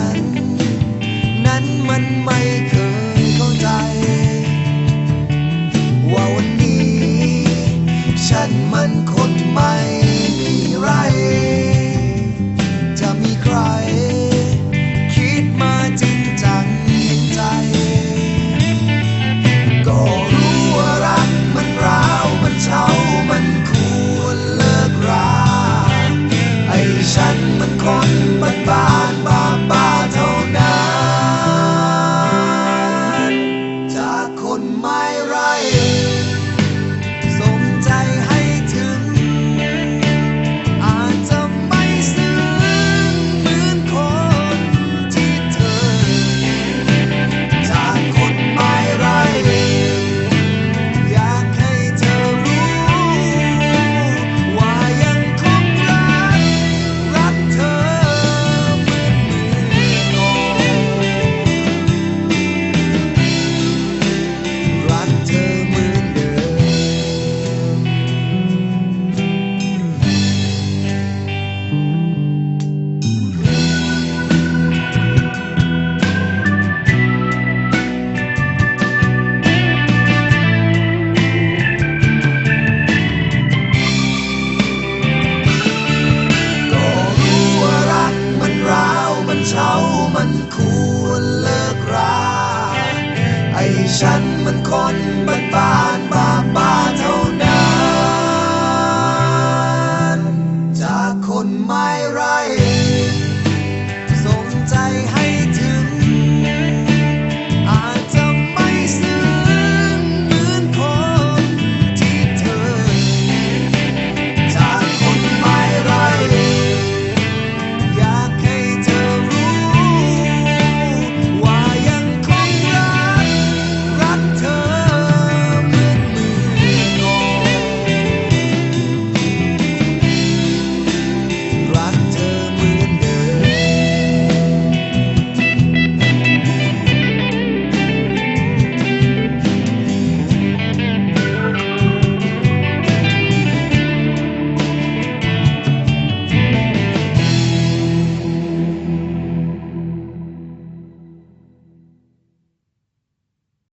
ารนั้นมันไม่เคยเข้าใจ ว่าวันนี้ ฉันมันคนใหม่ เขามันควรเลิกรา ไอ้ฉันมันคนบ้าน